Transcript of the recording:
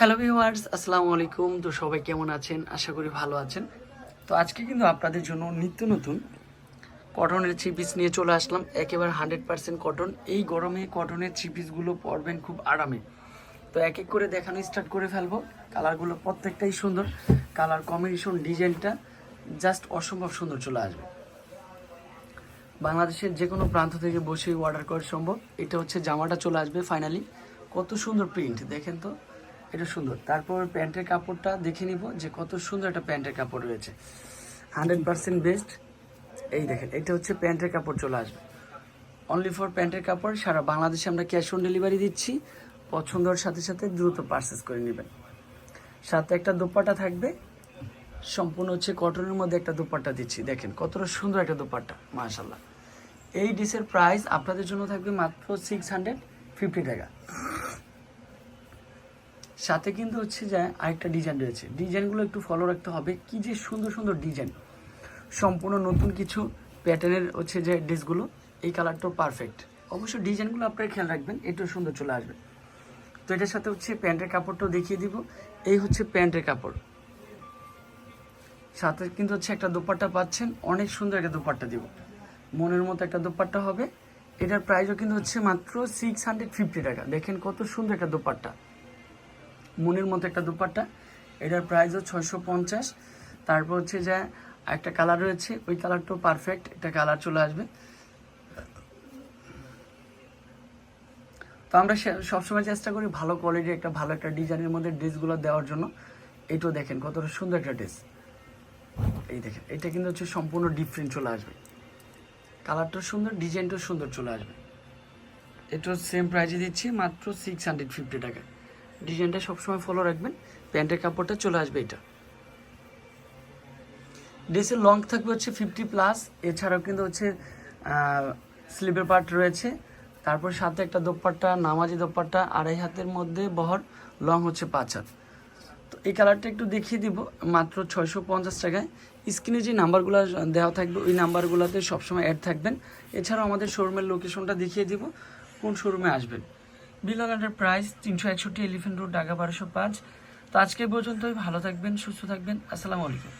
Hello viewers আসসালামু আলাইকুম তো সবাই কেমন আছেন? আশা করি ভালো আছেন। তো আজকে কিন্তু আপনাদের জন্য নিত্য নতুন কটনের থ্রি পিস নিয়ে চলে আসলাম। একেবারে হান্ড্রেড পার্সেন্ট কটন এই গরমে কটনের থ্রি পিসগুলো পরবেন খুব আরামে। তো এক এক করে দেখানো স্টার্ট করে ফেলব। কালারগুলো প্রত্যেকটাই সুন্দর। কালার কম্বিনেশন ডিজাইনটা জাস্ট অসম্ভব সুন্দর চলে আসবে। বাংলাদেশের যে কোনো প্রান্ত থেকে বসেই অর্ডার করা সম্ভব। এটা হচ্ছে জামাটা চলে আসবে ফাইনালি কত সুন্দর প্রিন্ট দেখেন তো। এটা সুন্দর। তারপর প্যান্টের কাপড়টা দেখে নিব যে কত সুন্দর একটা প্যান্টের কাপড় রয়েছে। Hundred percent best. এই দেখেন, এটা হচ্ছে প্যান্টের কাপড় চলে আসবে। অনলি ফর প্যান্টের কাপড়, সারা বাংলাদেশে আমরা ক্যাশ অন ডেলিভারি দিচ্ছি। পছন্দর সাথে সাথে দ্রুত পারচেস করে নেবেন। সাথে একটা দোপাট্টা থাকবে। সম্পূর্ণ হচ্ছে কটনের মধ্যে একটা দোপাট্টা দিচ্ছি। দেখেন, কতটা সুন্দর একটা দোপাট্টা মাশাল্লাহ এই ডিসের প্রাইস আপনাদের জন্য থাকবে মাত্র সিক্স হান্ড্রেড ফিফটি টাকা। সাথে কিন্তু হচ্ছে যে আরেকটা ডিজাইন রয়েছে। ডিজাইনগুলো একটু ফলো রাখতে হবে। কি যে সুন্দর সুন্দর ডিজাইন সম্পূর্ণ নতুন কিছু প্যাটার্নের হচ্ছে যে ড্রেসগুলো এই কালারটাও পারফেক্ট অবশ্য ডিজাইনগুলো আপনারা খেয়াল রাখবেন, এটাও সুন্দর চলে আসবে। তো এটার সাথে হচ্ছে প্যান্টের কাপড়টাও দেখিয়ে দিব। এই হচ্ছে প্যান্টের কাপড়। সাথে কিন্তু হচ্ছে একটা দোপাট্টা পাচ্ছেন, অনেক সুন্দর একটা দোপাট্টা দিব। মনের মতো একটা দোপাট্টা হবে। এটার প্রাইসও কিন্তু হচ্ছে মাত্র সিক্স হান্ড্রেড ফিফটি টাকা। দেখেন কত সুন্দর একটা দোপাট্টা। মনের মতো একটা দুপাট্টা। এটার প্রাইসও ছয়শো পঞ্চাশ। তারপর হচ্ছে যে একটা কালার রয়েছে, ওই কালারটাও পারফেক্ট একটা কালার চলে আসবে। তো আমরা সবসময় চেষ্টা করি ভালো কোয়ালিটির একটা, ভালো একটা ডিজাইনের মধ্যে ড্রেসগুলো দেওয়ার জন্য। এটাও দেখেন কতটা সুন্দর একটা ড্রেস এই দেখেন, এটা কিন্তু হচ্ছে সম্পূর্ণ ডিফারেন্ট চলে আসবে। কালারটাও সুন্দর ডিজাইনটাও সুন্দর চলে আসবে। এটাও সেম প্রাইজে দিচ্ছি, মাত্র সিক্স হান্ড্রেড ফিফটি টাকা। ডিজাইনটা সবসময় ফলো রাখবেন। প্যান্টের কাপড়টা চলে আসবে এটা। ড্রেসের লং থাকবে হচ্ছে ফিফটি প্লাস এছাড়াও কিন্তু হচ্ছে স্লিপের পার্ট রয়েছে। তারপর সাথে একটা দোপাট্টা, নামাজি দোপাট্টা, আড়াই হাতের মধ্যে বহর লং হচ্ছে পাঁচ হাত। তো এই কালারটা একটু দেখিয়ে দিব, মাত্র ছয়শো পঞ্চাশ টাকায়। স্ক্রিনে যে নাম্বারগুলো দেওয়া থাকবে, ওই নাম্বারগুলোতে সবসময় অ্যাড থাকবেন। এছাড়াও আমাদের শোরুমের লোকেশনটা দেখিয়ে দিব, কোন শোরুমে আসবেন। বিলালের প্রাইস তিনশো একষট্টি এলিফেন্ট রোড, ঢাকা বারোশো পাঁচ। তো আজকে পর্যন্তই। ভালো থাকবেন, সুস্থ থাকবেন। আসসালামু আলাইকুম।